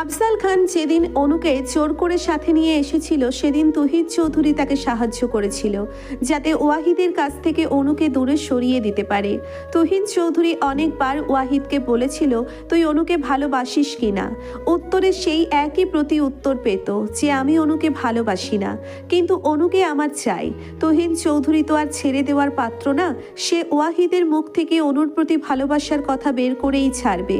আফজাল খান যেদিন অনুকে জোর করে সাথে নিয়ে এসেছিল, সেদিন তুহিদ চৌধুরী তাকে সাহায্য করেছিল, যাতে ওয়াহিদের কাছ থেকে অনুকে দূরে সরিয়ে দিতে পারে। তুহিদ চৌধুরী অনেকবার ওয়াহিদকে বলেছিল, তুই অনুকে ভালোবাসিস কি না? উত্তরে সেই একই প্রতি উত্তর পেত, যে আমি অনুকে ভালোবাসি না, কিন্তু অনুকে আমার চাই। তুহিন চৌধুরী তো আর ছেড়ে দেওয়ার পাত্র না, সে ওয়াহিদের মুখ থেকে অনুর প্রতি ভালোবাসার কথা বের করেই ছাড়বে।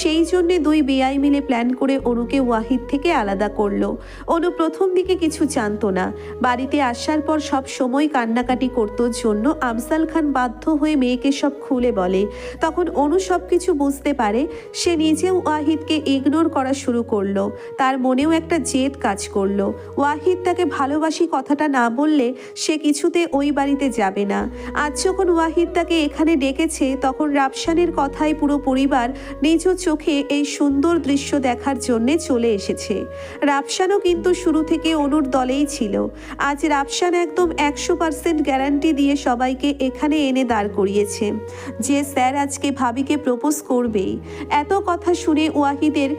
সেই জন্যে দুই বেআই মিলে প্ল্যান করে অনুকে ওয়াহিদ থেকে আলাদা করল। অনু প্রথম দিকে কিছু জানতো না। বাড়িতে আসার পর সব সময় কান্নাকাটি করত জন্য আফজাল খান বাধ্য হয়ে মেয়েকে সব খুলে বলে। তখন অনু সব কিছু বুঝতে পারে, সে নিজেও ওয়াহিদকে ইগনোর করা শুরু করল। তার মনেও একটা জেদ কাজ করল। ওয়াহিদ তাকে ভালোবাসি কথাটা না বললে সে কিছুতে ওই বাড়িতে যাবে না। আজ যখন ওয়াহিদ তাকে এখানে ডেকেছে, তখন রাফসানের কথায় পুরো পরিবার নিজ চোখে এই সুন্দর দৃশ্য দেখার জন্যে চলে এসেছে। রাফসানও কিন্তু শুরু থেকে অনুর দলেই ছিল। আজ রাফসান একদম একশো পার্সেন্ট গ্যারান্টি দিয়ে সবাইকে এখানে এনে দাঁড় করিয়েছে। যে স্যার আজকে ভাবিকে প্রপোজ করবেই। এত কথা শুনে ওয়াহিদের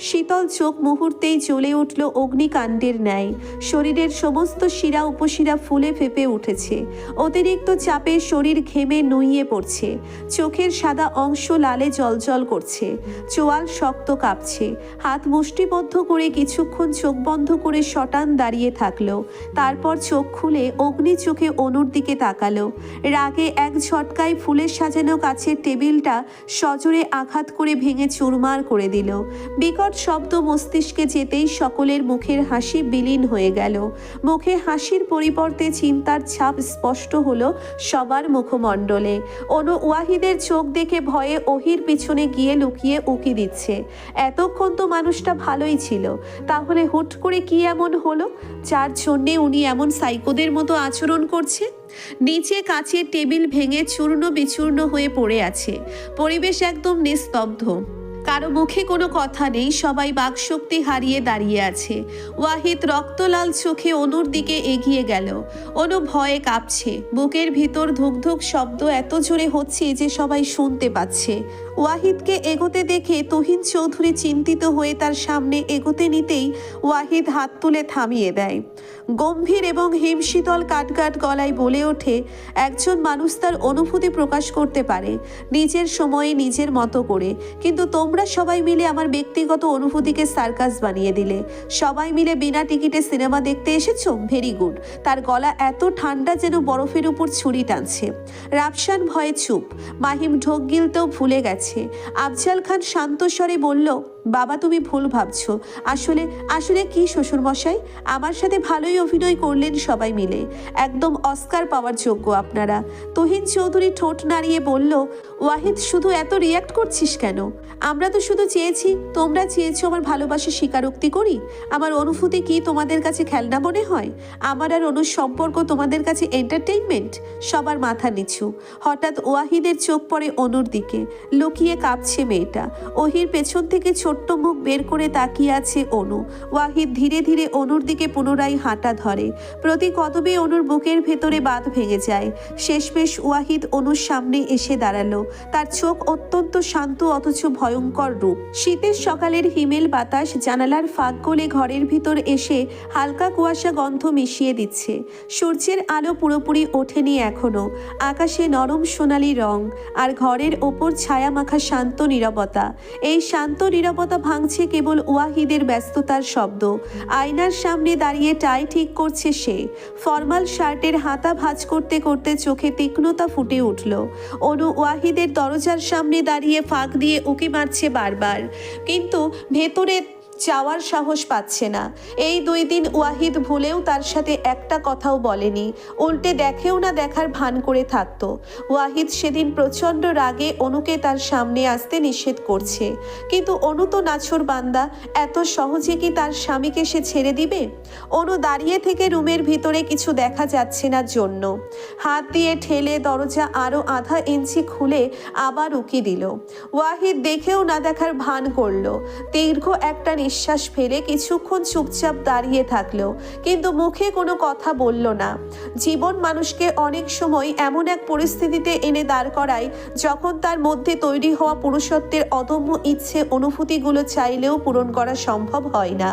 শীতল চোখ মুহূর্তেই জ্বলে উঠল অগ্নিকাণ্ডের ন্যায়। শরীরের সমস্ত শিরা উপশিরা ফুলে ফেপে উঠেছে। অতিরিক্ত চাপে শরীর ঘেমে নুইয়ে পড়ছে। চোখের সাদা অংশ লালে জলজল করছে। চোয়াল শক্ত কাঁপছে। হাত মুষ্টিবদ্ধ করে কিছুক্ষণ চোখ বন্ধ করে শটান দাঁড়িয়ে থাকল। তারপর চোখ খুলে অগ্নি চোখে অনুর দিকে তাকালো। রাগে এক ঝটকায় ফুলের সাজানো কাছের টেবিলটা সজোরে আঘাত করে ভেঙে চুরমার করে দিল। বিকট শব্দ মস্তিষ্কে যেতেই সকলের মুখের হাসি বিলীন হয়ে গেল। মুখে হাসির পরিবর্তে চিন্তার ছাপ স্পষ্ট হলো সবার মুখমণ্ডলে। অনু ওয়াহিদের চোখ দেখে ভয়ে ওহির পিছনে গিয়ে লুকিয়ে উকি দিচ্ছে। এতক্ষণ তো মানুষটা ভালোই ছিল। তাহলে হুট করে কি এমন হলো? যার জন্যে উনি এমন সাইকোদের মতো আচরণ করছে? নিচে কাচের টেবিল ভেঙে চূর্ণ বিচূর্ণ হয়ে পড়ে আছে। পরিবেশ একদম নিস্তব্ধ। কারও মুখে কোনো কথা নেই, সবাই বাকশক্তি হারিয়ে দাঁড়িয়ে আছে। ওয়াহিদ রক্তলাল চোখে অনুর দিকে এগিয়ে গেল। অনু ভয়ে কাঁপছে। বুকের ভিতর ধুকধুক শব্দ এত জোরে হচ্ছে যে সবাই শুনতে পাচ্ছে। ওয়াহিদকে এগোতে দেখে তুহিন চৌধুরী চিন্তিত হয়ে তার সামনে এগোতে নিতেই ওয়াহিদ হাত তুলে থামিয়ে দেয়। গম্ভীর এবং হিমশীতল কাটকাট গলায় বলে ওঠে, একজন মানুষ তার অনুভূতি প্রকাশ করতে পারে, নিজের সময়ে নিজের মতো করে। কিন্তু তোমরা সবাই মিলে আমার ব্যক্তিগত অনুভূতিকে সার্কাস বানিয়ে দিলে। সবাই মিলে বিনা টিকিটে সিনেমা দেখতে এসেছ? Very good. তার গলা এত ঠান্ডা যেন বরফের উপর ছুরি টানছে। রাফসান ভয়ে চুপ। মাহিম ঢোক গিলতেও ভুলে গেছে। আফজাল খান শান্ত স্বরে বলল বাবা তুমি ভুল ভাবছ। আসলে আসলে কি শ্বশুরমশাই? আমার সাথে ভালোই অভিনয় করলেন সবাই মিলে। একদম অস্কার পাওয়ার যোগ্য আপনারা। তহিন চৌধুরী ঠোঁট নাড়িয়ে বলল, ওয়াহিদ, শুধু এত রিয়াক্ট করছিস কেন? আমরা তো শুধু চেয়েছি, তোমরা চেয়েছো আমার ভালোবাসা স্বীকারোক্তি করি। আমার অনুভূতি কি তোমাদের কাছে খেলনা মনে হয়? আমার আর অনুর সম্পর্ক তোমাদের কাছে এন্টারটেইনমেন্ট সবার মাথা নিচু। হঠাৎ ওয়াহিদের চোখ পড়ে অনুর দিকে। লুকিয়ে কাঁপছে মেয়েটা। ওহির পেছন থেকে ছোট্ট মুখ বের করে তাকিয়ে আছে অনু। ওয়াহিদ ধীরে ধীরে অনুর দিকে পুনরায় হাঁটা ধরে। প্রতি কদমে অনুর বুকের ভেতরে বাঁধ ভেঙে যায়। শেষমেশ ওয়াহিদ অনুর সামনে এসে দাঁড়াল। তার চোখ অত্যন্ত শান্ত অথচ ভয়ঙ্কর রূপ। শীতের সকালের হিমেল বাতাস জানালার ফাঁক গলে ঘরের ভিতর এসে হালকা কুয়াশা গন্ধ মিশিয়ে দিচ্ছে। সূর্যের আলো পুরোপুরি ওঠেনি এখনও। আকাশে নরম সোনালি রং। আর ঘরের ওপর ছায়া মাখা শান্ত নীরবতা। এই শান্ত নীরবতা ভাঙছে কেবল ওয়াহিদের ব্যস্ততার শব্দ। আয়নার সামনে দাঁড়িয়ে টাই ঠিক করছে সে। ফর্মাল শার্টের হাতা ভাজ করতে করতে চোখে তীক্ষ্ণতা ফুটে উঠল। অনু ওয়াহিদের দরজার সামনে দাঁড়িয়ে ফাঁক দিয়ে উঁকি মারছে বারবার। কিন্তু ভেতরে যাওয়ার সাহস পাচ্ছে না। এই দুই দিন ওয়াহিদ ভুলেও তার সাথে একটা কথাও বলেনি। উল্টে দেখেও না দেখার ভান করে থাকতো। ওয়াহিদ সেদিন প্রচণ্ড রাগে অনুকে তার সামনে আসতে নিষেধ করছে। কিন্তু অনু তো নাছর বান্দা, এত সহজে কি তার স্বামীকে সে ছেড়ে দিবে? অনু দাঁড়িয়ে থেকে রুমের ভিতরে কিছু দেখা যাচ্ছে না জন্য। হাত দিয়ে ঠেলে দরজা আরও আধা ইঞ্চি খুলে আবার উকি দিল। ওয়াহিদ দেখেও না দেখার ভান করল। দীর্ঘ একটা নিঃশ্বাস ফেলে কিছুক্ষণ চুপচাপ দাঁড়িয়ে থাকল, কিন্তু মুখে কোনো কথা বলল না। জীবন মানুষকে অনেক সময় এমন এক পরিস্থিতিতে এনে দাঁড় করায়, যখন তার মধ্যে তৈরি হওয়া পুরুষত্বের অদম্য ইচ্ছে অনুভূতিগুলো চাইলেও পূরণ করা সম্ভব হয় না।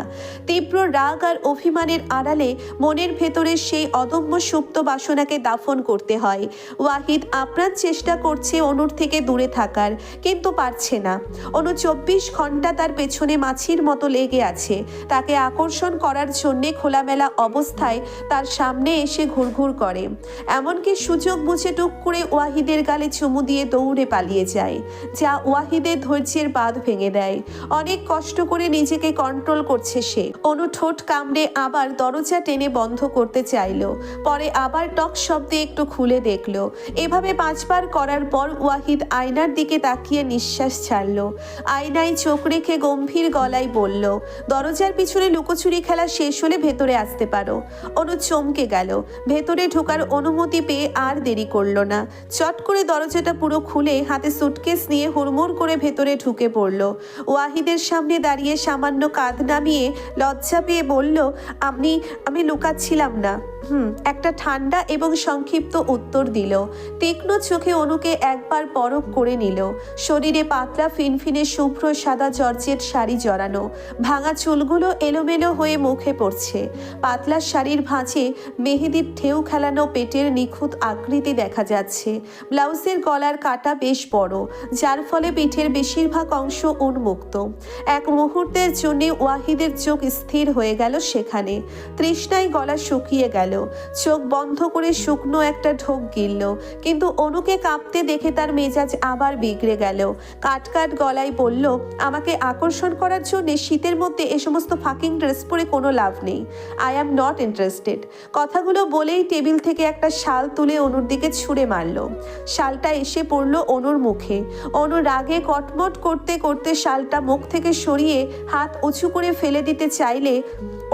তীব্র রাগ আর অভিমানের আড়ালে মনের ভেতরে সেই অদম্য সুপ্ত বাসনাকে দাফন করতে হয়। ওয়াহিদ আপ্রাণ চেষ্টা করছে অনুর থেকে দূরে থাকার, কিন্তু পারছে না। অনু চব্বিশ ঘণ্টা তার পেছনে মাছির মতো লেগে আছে। তাকে আকর্ষণ করার জন্যে খোলামেলা অবস্থায় তার সামনে এসে ঘুরঘুর করে। এমনকি সুযোগ বুঝে টুক করে ওয়াহিদের গালে চুমু দিয়ে দৌড়ে পালিয়ে যায়, যা ওয়াহিদের ধৈর্যের বাঁধ ভেঙে দেয়। অনেক কষ্ট করে নিজেকে কন্ট্রোল করছে সে। অনু ঠোঁট কামড়ে আবার দরজা টেনে বন্ধ করতে চাইলো। পরে আবার টক শব্দে একটু খুলে দেখল। এভাবে পাঁচবার করার পর ওয়াহিদ আয়নার দিকে তাকিয়ে নিঃশ্বাস ছাড়লো। আয়নায় চোখ রেখে গম্ভীর গলায় বলল দরজার পিছনে লুকোচুরি খেলা শেষ হলে ভেতরে আসতে পারো। অনু চমকে গেল। ভেতরে ঢোকার অনুমতি পেয়ে আর দেরি করল না। চট করে দরজাটা পুরো খুলে হাতে সুটকেস নিয়ে হুড়মুড় করে ভেতরে ঢুকে পড়ল। ওয়াহিদের সামনে দাঁড়িয়ে সামান্য কাঁধ নামিয়ে লজ্জা পেয়ে বলল, আপনি, আমি লুকাচ্ছিলাম না। হুম, একটা ঠান্ডা এবং সংক্ষিপ্ত উত্তর দিল। তীক্ষ্ণ চোখে অনুকে একবার পরক করে নিল। শরীরে পাতলা ফিনফিনে শুভ্র সাদা জর্জেট শাড়ি জড়ানো। ভাঙা চুলগুলো এলোমেলো হয়ে মুখে পড়ছে। পাতলা শাড়ির ভাঁজে মেহেদির ঢেউ খেলানো পেটের নিখুঁত আকৃতি দেখা যাচ্ছে। ব্লাউজের গলার কাটা বেশ বড়, যার ফলে পিঠের বেশিরভাগ অংশ উন্মুক্ত। এক মুহূর্তের জন্য ওয়াহিদের চোখ স্থির হয়ে গেল সেখানে। তৃষ্ণায় গলা শুকিয়ে গেল। চোখ বন্ধ করে শুকনো একটা ঢোক গিলল, কিন্তু অনুকে কাঁপতে দেখে তার মেজাজ আবার বিগড়ে গেল। কাট কাট গলায় বলল, আমাকে আকর্ষণ করার জন্য শীতের মধ্যে এ সমস্ত ফাকিং ড্রেস পরে কোনো লাভ নেই। আই অ্যাম নট ইন্টারেস্টেড কথাগুলো বলেই টেবিল থেকে একটা শাল তুলে অনুর দিকে ছুঁড়ে মারল। শালটা এসে পড়ল অনুর মুখে। অনু রাগে কটমট করতে করতে শালটা মুখ থেকে সরিয়ে হাত উঁচু করে ফেলে দিতে চাইলে,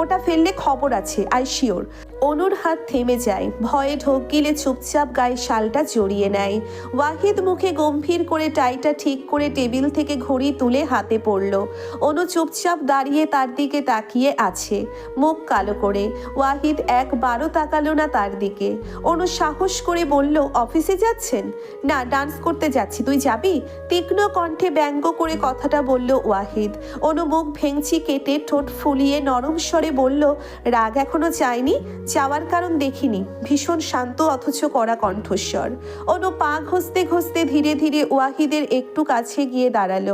ওটা ফেললে খবর আছে আই শিওর অনুর হাত থেমে যায়। ভয়ে ঢোক গিলে চুপচাপ গায়ে শালটা জড়িয়ে নেয়। ওয়াহিদ মুখে গম্ভীর করে টাইটা ঠিক করে টেবিল থেকে ঘড়ি তুলে হাতে পড়ল। অনু চুপচাপ দাঁড়িয়ে তার দিকে তাকিয়ে আছে। মুখ কালো করে। ওয়াহিদ একবারও তাকালো না তার দিকে। অনু সাহস করে বলল, অফিসে যাচ্ছেন? না, ডান্স করতে যাচ্ছি। তুই যাবি? তীক্ষ্ণ কণ্ঠে ব্যঙ্গ করে কথাটা বলল ওয়াহিদ। অনু মুখ ভেঙচি কেটে ঠোঁট ফুলিয়ে নরম স্বরে বলল, রাগ এখনও চায়নি যাওয়ার কারণ দেখিনি। ভীষণ শান্ত অথচ কড়া কণ্ঠস্বর। অনু পা ঘষতে ঘষতে ধীরে ধীরে ওয়াহিদের একটু কাছে গিয়ে দাঁড়াল।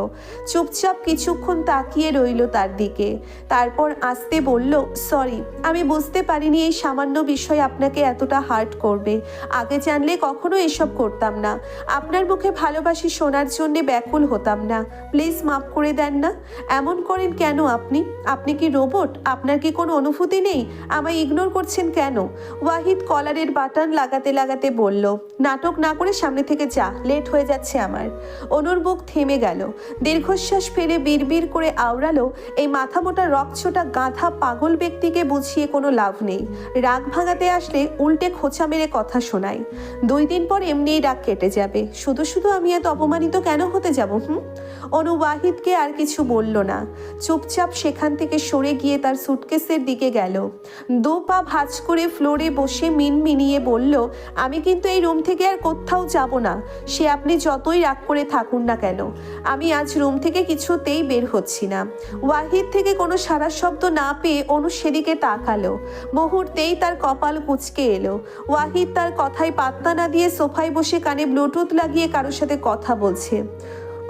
চুপচাপ কিছুক্ষণ তাকিয়ে রইল তার দিকে। তারপর আসতে বলল, সরি, আমি বুঝতে পারিনি এই সামান্য বিষয় আপনাকে এতটা হার্ট করবে। আগে জানলে কখনো এসব করতাম না। আপনার মুখে ভালোবাসি শোনার জন্য ব্যাকুল হতাম না। প্লিজ মাফ করে দেন না। এমন করেন কেন আপনি? আপনি কি রোবট? আপনার কি কোনো অনুভূতি নেই? আমায় ইগনোর করছেন কেন? ওয়াহিদ কলারের বাটন লাগাতে লাগাতে বলল, নাটক না করে সামনে থেকে যা, লেট হয়ে যাচ্ছে আমার। অনুর বুক থেমে গেল। দীর্ঘশ্বাস ফেলে বিড়বিড় করে আওড়ালো, এই মাথা মোটা রকছোটা গাঁথা পাগল ব্যক্তিকে বুঝিয়ে কোনো লাভ নেই। রাগ ভাঙাতে আসলে উল্টে খোঁচা মেরে কথা শোনায়। দুই দিন পর এমনিই রাগ কেটে যাবে। শুধু শুধু আমি এত অপমানিত কেন হতে যাব, হুম? অনু ওয়াহিদকে আর কিছু বলল না। চুপচাপ সেখান থেকে সরে গিয়ে তার সুটকেসের দিকে গেল। দু পা ভাঁজ করে ফ্লোরে বসে মিনমিনিয়ে বলল, আমি কিন্তু এই রুম থেকে আর কোথাও যাব না। সে আপনি যতই রাগ করে থাকুন না কেন। আমি আজ রুম থেকে কিছুতেই বের হচ্ছি না। ওয়াহিদ থেকে কোনো সারা শব্দ না পেয়ে অনু সেদিকে তাকালো। মুহূর্তেই তার কপাল কুচকে এলো। ওয়াহিদ তার কথায় পাত্তা না দিয়ে সোফায় বসে কানে ব্লুটুথ লাগিয়ে কারোর সাথে কথা বলছে।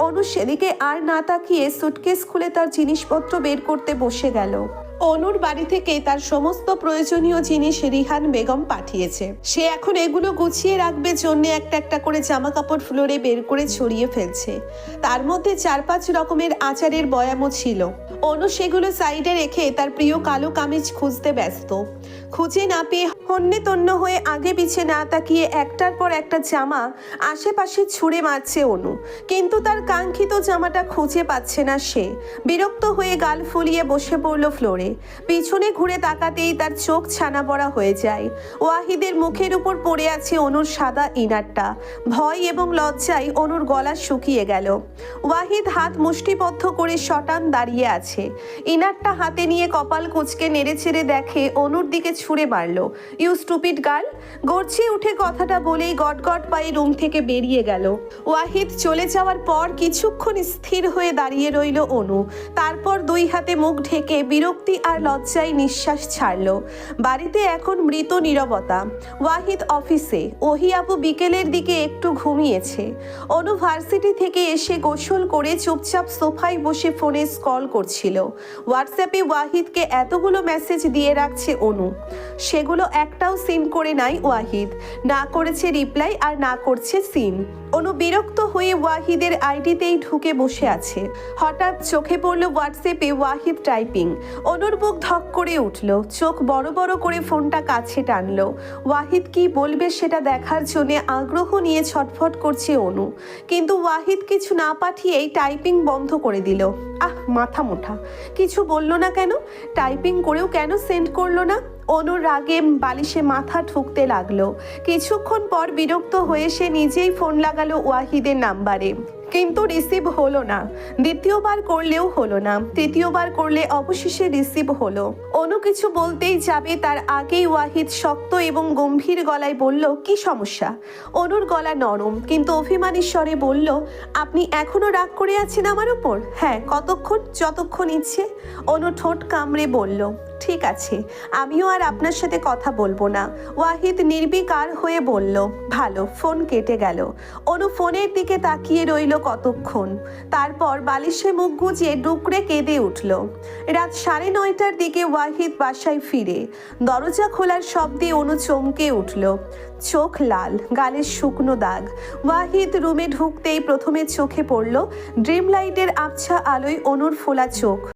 অনু সেদিকে আর না তাকিয়ে সুটকেস খুলে তার জিনিসপত্র বের করতে বসে গেল। অনুর বাড়ি থেকে তার সমস্ত প্রয়োজনীয় জিনিস রিহান বেগম পাঠিয়েছে। সে এখন এগুলো গুছিয়ে রাখবে জন্য একটা একটা করে জামা কাপড় ফ্লোরে বের করে ছড়িয়ে ফেলছে। তার মধ্যে চার পাঁচ রকমের আচারের বয়ামও ছিল। অনু সেগুলো সাইডে রেখে তার প্রিয় কালো কামিজ খুঁজতে ব্যস্ত। খুঁজে না পেয়ে হন্যে তন্য হয়ে আগে পিছে না তাকিয়ে একটার পর একটা জামা আশেপাশে ছুঁড়ে মারছে অনু। কিন্তু তার কাঙ্ক্ষিত জামাটা খুঁজে পাচ্ছে না সে। বিরক্ত হয়ে গাল ফুলিয়ে বসে পড়ল ফ্লোরে। পিছনে ঘুরে তাকাতেই তার চোখ ছানা পড়া হয়ে যায়। ওয়াহিদের মুখের উপর পড়ে আছে অনুর সাদা ইনারটা। ভয় এবং লজ্জায় অনুর গলা শুকিয়ে গেল। ওয়াহিদ হাত মুষ্টিবদ্ধ করে শটান দাঁড়িয়ে আছে। ইনারটা হাতে নিয়ে কপাল কুচকে নেড়ে ছেড়ে দেখে অনুর দিকে ছুঁড়ে মারল। You stupid girl? গড়ছে উঠে কথাটা বলেই গট গট পায়ে রুম থেকে বেরিয়ে গেল। ওয়াহিদ চলে যাওয়ার পর কিছুক্ষণ স্থির হয়ে দাঁড়িয়ে রইল অনু। তারপর দুই হাতে মুখ ঢেকে বিরক্তি আর লজ্জায় নিঃশ্বাস ছাড়ল। বাড়িতে এখন মৃত নীরবতা। ওয়াহিদ অফিসে, ওহি আপু বিকেলের দিকে একটু ঘুমিয়েছে। অনু ভার্সিটি থেকে এসে গোসল করে চুপচাপ সোফায় বসে ফোনে স্কল করছিল। হোয়াটসঅ্যাপে ওয়াহিদকে এতগুলো মেসেজ দিয়ে রাখছে অনু। সেগুলো একটাও সিন করে নাই ওয়াহিদ। না করেছে রিপ্লাই আর না করছে সিন অনু বিরক্ত হয়ে ওয়াহিদের আইডিতেই ঢুকে বসে আছে। হঠাৎ চোখে পড়ল হোয়াটসঅ্যাপে ওয়াহিদ টাইপিং। অনুর বুক ধক করে উঠল। চোখ বড় বড় করে ফোনটা কাছে টানলো। ওয়াহিদ কি বলবে সেটা দেখার জন্য আগ্রহ নিয়ে ছটফট করছে অনু। কিন্তু ওয়াহিদ কিছু না পাঠিয়েই টাইপিং বন্ধ করে দিল। আহ, মাথা মোটা। কিছু বলল না কেন? টাইপিং করেও কেন সেন্ড করল না? অনুর রাগে বালিশে মাথা ঠুকতে লাগল। কিছুক্ষণ পর বিরক্ত হয়ে সে নিজেই ফোন লাগালো ওয়াহিদের নাম্বারে। কিন্তু রিসিভ হলো না। দ্বিতীয়বার করলেও হলো না। তৃতীয়বার করলে অবশেষে রিসিভ হলো। অনু কিছু বলতেই যাবে তার আগেই ওয়াহিদ শক্ত এবং গম্ভীর গলায় বলল, কি সমস্যা? অনুর গলা নরম, কিন্তু অভিমানী স্বরে বলল, আপনি এখনও রাগ করে আছেন আমার উপর? হ্যাঁ কতক্ষণ? যতক্ষণ ইচ্ছে? অনু ঠোঁট কামড়ে বলল ঠিক আছে, আমিও আর আপনার সাথে কথা বলব না। ওয়াহিদ নির্বিকার হয়ে বলল, ভালো, ফোন কেটে গেল। অনু ফোনের দিকে তাকিয়ে রইল কতক্ষণ। তারপর বালিশে মুখ গুজিয়ে ডুকরে কেঁদে উঠল। রাত সাড়ে নয়টার দিকে ওয়াহিদ বাসায় ফিরে। দরজা খোলার শব্দে অনু চমকে উঠল। চোখ লাল, গালের শুকনো দাগ। ওয়াহিদ রুমে ঢুকতেই প্রথমে চোখে পড়ল ড্রিম লাইটের আবছা আলোয় অনুর ফোলা চোখ।